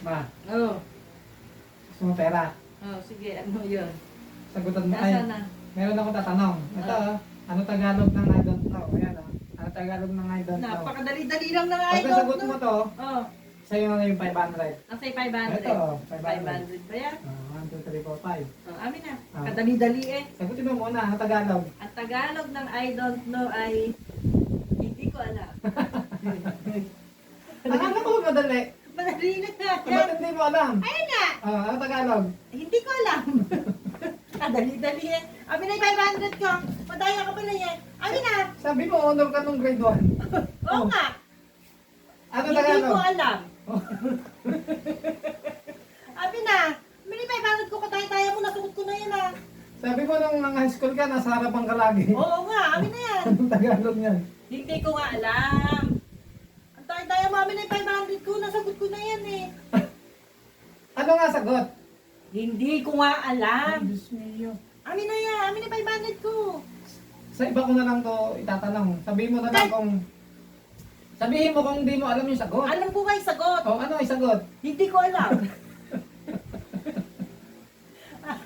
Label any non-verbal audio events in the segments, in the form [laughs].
Ba, Oo. gusto mo pera? Oh, sige, ano yun? Sagutan mo. Ay, Nasaan na? meron akong tatanong. Ito, Ah. oh, ano Tagalog ng I don't know? Ayan, oh. Ano Tagalog ng I don't know? Napakadali-dali lang na Pag I nasagot don't mo know. to, Oh, sa'yo na yung 500. ang say 500. Ito, oh, 500. 500 ba yan? Ah, 1, 2, 3, 4, 5. Oh, amin na. Ah. Kadali-dali eh. Sagutin mo muna, ano Tagalog? Ang Tagalog ng I don't know ay hindi ko alam. [laughs] Akala ko madali. Ba't hindi mo alam? Ayun nga. Ah, ano Tagalog? Hindi ko alam. [laughs] Kadali-dali eh. Amin na yung 500 ko. Madaya ka pala yan. Amin na. Sabi mo, honor ka nung grade 1. [laughs] Oo Oh. nga. Ano Hindi Tagalog? ko alam. Oh. [laughs] Amin na. Amin na yung 500 ko. Kataya-taya mo. Nasugot ko na yan ah. Sabi mo nung nang high school ka, nasa harapan ka lagi. Oo nga. Amin na yan. Anong Tagalog niyan? Hindi ko nga alam. Ang tayo-tayo mo. Amin na yung 500 ko. Nasagot ko na yan eh. Ano nga sagot? Hindi ko nga alam. Ay, Diyos mio. Amin na yan. Amin na yung 500 ko. Sa iba ko na lang to itatanong. Sabihin mo na lang kung... Sabihin mo kung hindi mo alam yung sagot. Alam ko yung sagot. O ano yung sagot? Hindi ko alam.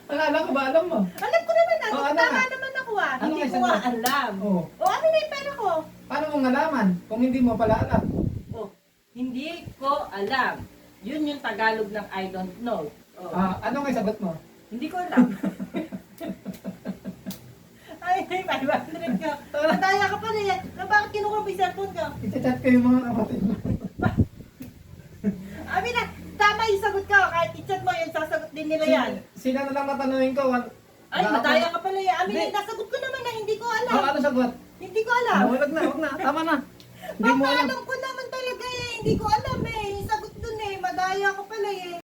Akala ko ba alam mo? alam ko naman ah. Oh, ano Tama nga? naman ako ah. Ano Hindi nga ko nga sagot? alam. O, O amin na yung pera ko. paano mo nalaman kung hindi mo pala alam? Oh, hindi ko alam. Yun yung Tagalog ng I don't know. Oh, Ah, ano nga yung sagot mo? Hindi ko alam. [laughs] Ay, 500 ka. Nataya ka pa rin. Na bakit kinuha mo yung cellphone ko? Iti-chat ko yung mga kapatid mo. [laughs] Amin na, tama yung sagot ko. Kahit i-chat mo yun, sasagot din nila yan. Sino na lang tatanungin ko? Wan- Ay, Wala ako- ka pala yan. Amin Hindi. na, nasagot ko naman na hindi ko alam. Oh, ano sagot? Hindi ko alam. Ah, wag na, wag na. Tama na. Hindi mo alam. Papaalam ko naman talaga eh. Hindi ko alam eh. Madaya ko pala eh.